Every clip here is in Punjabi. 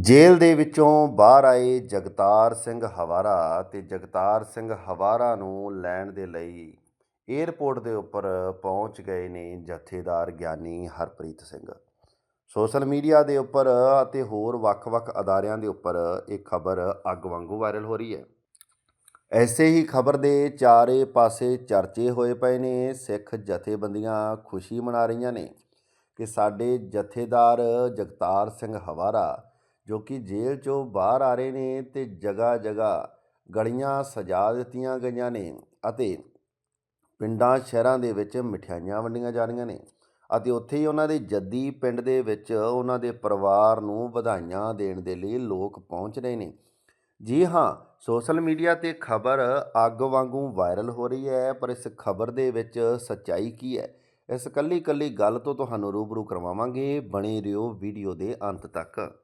ਜੇਲ੍ਹ ਦੇ ਵਿੱਚੋਂ ਬਾਹਰ ਆਏ ਜਗਤਾਰ ਸਿੰਘ ਹਵਾਰਾ ਤੇ ਜਗਤਾਰ ਸਿੰਘ ਹਵਾਰਾ ਨੂੰ ਲੈਣ ਦੇ ਲਈ ਏਅਰਪੋਰਟ ਦੇ ਉੱਪਰ ਪਹੁੰਚ ਗਏ ਨੇ ਜਥੇਦਾਰ ਗਿਆਨੀ ਹਰਪ੍ਰੀਤ ਸਿੰਘ। ਸੋਸ਼ਲ ਮੀਡੀਆ ਦੇ ਉੱਪਰ ਅਤੇ ਹੋਰ ਵੱਖ-ਵੱਖ ਅਦਾਰਿਆਂ ਦੇ ਉੱਪਰ ਇਹ ਖਬਰ ਅੱਗ ਵਾਂਗੂ ਵਾਇਰਲ ਹੋ ਰਹੀ ਹੈ। ਐਸੇ ਹੀ ਖਬਰ ਦੇ ਚਾਰੇ ਪਾਸੇ ਚਰਚੇ ਹੋਏ ਪਏ ਨੇ, ਸਿੱਖ ਜਥੇਬੰਦੀਆਂ ਖੁਸ਼ੀ ਮਨਾ ਰਹੀਆਂ ਨੇ ਕਿ ਸਾਡੇ ਜਥੇਦਾਰ ਜਗਤਾਰ ਸਿੰਘ ਹਵਾਰਾ ਜੋ ਕਿ ਜੇਲ੍ਹ ਚੋਂ ਬਾਹਰ ਆ ਰਹੇ ਨੇ ਤੇ ਜਗ੍ਹਾ ਜਗ੍ਹਾ ਗਲੀਆਂ ਸਜਾ ਦਿੱਤੀਆਂ ਗਈਆਂ ਨੇ ਅਤੇ ਪਿੰਡਾਂ ਸ਼ਹਿਰਾਂ ਦੇ ਵਿੱਚ ਮਠਿਆਈਆਂ ਵੰਡੀਆਂ ਜਾ ਰਹੀਆਂ ਨੇ ਅਤੇ ਉੱਥੇ ਹੀ ਉਹਨਾਂ ਦੇ ਜੱਦੀ ਪਿੰਡ ਦੇ ਵਿੱਚ ਉਹਨਾਂ ਦੇ ਪਰਿਵਾਰ ਨੂੰ ਵਧਾਈਆਂ ਦੇਣ ਦੇ ਲਈ ਲੋਕ ਪਹੁੰਚ ਰਹੇ ਨੇ। ਜੀ ਹਾਂ, ਸੋਸ਼ਲ ਮੀਡੀਆ ਤੇ ਖਬਰ ਅੱਗ ਵਾਂਗੂ ਵਾਇਰਲ ਹੋ ਰਹੀ ਹੈ, ਪਰ ਇਸ ਖਬਰ ਦੇ ਵਿੱਚ ਸੱਚਾਈ ਕੀ ਹੈ? ਇਸ ਕੱਲੀ ਕੱਲੀ ਗੱਲ ਤੋਂ ਤੁਹਾਨੂੰ ਰੂਬਰੂ ਕਰਵਾਵਾਂਗੇ ਬਣੇ ਰਹੋ ਵੀਡੀਓ ਦੇ ਅੰਤ ਤੱਕ।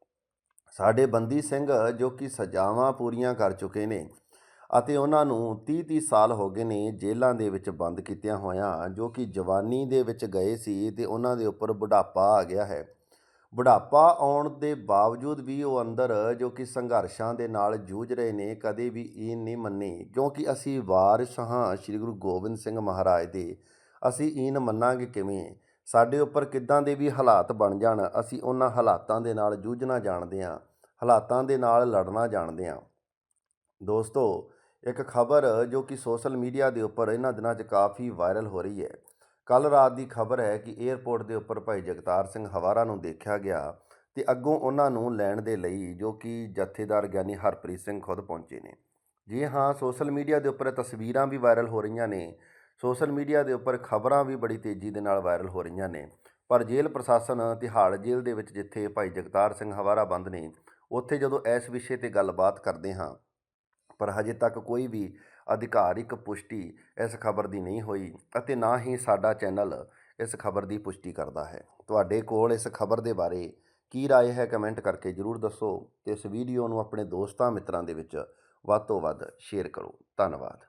ਸਾਡੇ ਬੰਦੀ ਸਿੰਘ ਜੋ ਕਿ ਸਜ਼ਾਵਾਂ ਪੂਰੀਆਂ ਕਰ ਚੁੱਕੇ ਨੇ ਅਤੇ ਉਹਨਾਂ ਨੂੰ 30-30 ਸਾਲ ਹੋ ਗਏ ਨੇ ਜੇਲ੍ਹਾਂ ਦੇ ਵਿੱਚ ਬੰਦ ਕੀਤਿਆਂ ਹੋਇਆਂ ਜੋ ਕਿ ਜਵਾਨੀ ਦੇ ਵਿੱਚ ਗਏ ਸੀ ਤੇ ਉਹਨਾਂ ਦੇ ਉੱਪਰ ਬੁਢਾਪਾ ਆ ਗਿਆ ਹੈ। ਬੁਢਾਪਾ ਆਉਣ ਦੇ ਬਾਵਜੂਦ ਵੀ ਉਹ ਅੰਦਰ ਜੋ ਕਿ ਸੰਘਰਸ਼ਾਂ ਦੇ ਨਾਲ ਜੂਝ ਰਹੇ ਨੇ, ਕਦੇ ਵੀ ਇਹ ਨਹੀਂ ਮੰਨੀ, ਕਿਉਂਕਿ ਅਸੀਂ ਵਾਰਿਸ ਹਾਂ ਸ੍ਰੀ ਗੁਰੂ ਗੋਬਿੰਦ ਸਿੰਘ ਮਹਾਰਾਜ ਦੇ। ਅਸੀਂ ਈਨ ਮੰਨਾਂਗੇ ਕਿਵੇਂ? ਸਾਡੇ ਉੱਪਰ ਕਿੱਦਾਂ ਦੇ ਵੀ ਹਾਲਾਤ ਬਣ ਜਾਣ, ਅਸੀਂ ਉਹਨਾਂ ਹਾਲਾਤਾਂ ਦੇ ਨਾਲ ਜੂਝਣਾ ਜਾਣਦੇ ਹਾਂ, ਹਾਲਾਤਾਂ ਦੇ ਨਾਲ ਲੜਨਾ ਜਾਣਦੇ ਹਾਂ। ਦੋਸਤੋ, ਇੱਕ ਖਬਰ ਜੋ ਕਿ ਸੋਸ਼ਲ ਮੀਡੀਆ ਦੇ ਉੱਪਰ ਇਹਨਾਂ ਦਿਨਾਂ 'ਚ ਕਾਫੀ ਵਾਇਰਲ ਹੋ ਰਹੀ ਹੈ। ਕੱਲ ਰਾਤ ਦੀ ਖਬਰ ਹੈ ਕਿ 에ਅਰਪੋਰਟ ਦੇ ਉੱਪਰ ਭਾਈ ਜਗਤਾਰ ਸਿੰਘ ਹਵਾਰਾ ਨੂੰ ਦੇਖਿਆ ਗਿਆ ਤੇ ਅੱਗੋਂ ਉਹਨਾਂ ਨੂੰ ਲੈਣ ਦੇ ਲਈ ਜੋ ਕਿ ਜਥੇਦਾਰ ਗਿਆਨੀ ਹਰਪ੍ਰੀਤ ਸਿੰਘ ਖੁਦ ਪਹੁੰਚੇ ਨੇ। ਜੀ ਹਾਂ, ਸੋਸ਼ਲ ਮੀਡੀਆ ਦੇ ਉੱਪਰ ਤਸਵੀਰਾਂ ਵੀ ਵਾਇਰਲ ਹੋ ਰਹੀਆਂ ਨੇ। ਸੋਸ਼ਲ ਮੀਡੀਆ ਦੇ ਉੱਪਰ ਖਬਰਾਂ ਵੀ ਬੜੀ ਤੇਜ਼ੀ ਦੇ ਨਾਲ ਵਾਇਰਲ ਹੋ ਰਹੀਆਂ ਨੇ ਪਰ ਜੇਲ੍ਹ ਪ੍ਰਸ਼ਾਸਨ ਤਿਹਾੜ ਜੇਲ੍ਹ ਦੇ ਵਿੱਚ ਜਿੱਥੇ ਭਾਈ ਜਗਤਾਰ ਸਿੰਘ ਹਵਾਰਾ ਬੰਦ ਨੇ ਉੱਥੇ ਜਦੋਂ ਇਸ ਵਿਸ਼ੇ ਤੇ ਗੱਲਬਾਤ ਕਰਦੇ ਹਾਂ ਪਰ ਹਜੇ ਤੱਕ ਕੋਈ ਵੀ ਅਧਿਕਾਰਿਕ ਪੁਸ਼ਟੀ ਇਸ ਖਬਰ ਦੀ ਨਹੀਂ ਹੋਈ ਅਤੇ ਨਾ ਹੀ ਸਾਡਾ ਚੈਨਲ ਇਸ ਖਬਰ ਦੀ ਪੁਸ਼ਟੀ ਕਰਦਾ ਹੈ ਤੁਹਾਡੇ ਕੋਲ ਇਸ ਖਬਰ ਦੇ ਬਾਰੇ ਕੀ رائے ਹੈ ਕਮੈਂਟ ਕਰਕੇ ਜਰੂਰ ਦੱਸੋ ਤੇ ਇਸ ਵੀਡੀਓ ਨੂੰ ਆਪਣੇ ਦੋਸਤਾਂ ਮਿੱਤਰਾਂ ਦੇ ਵਿੱਚ ਵੱਧ ਤੋਂ ਵੱਧ ਸ਼ੇਅਰ ਕਰੋ ਧੰਨਵਾਦ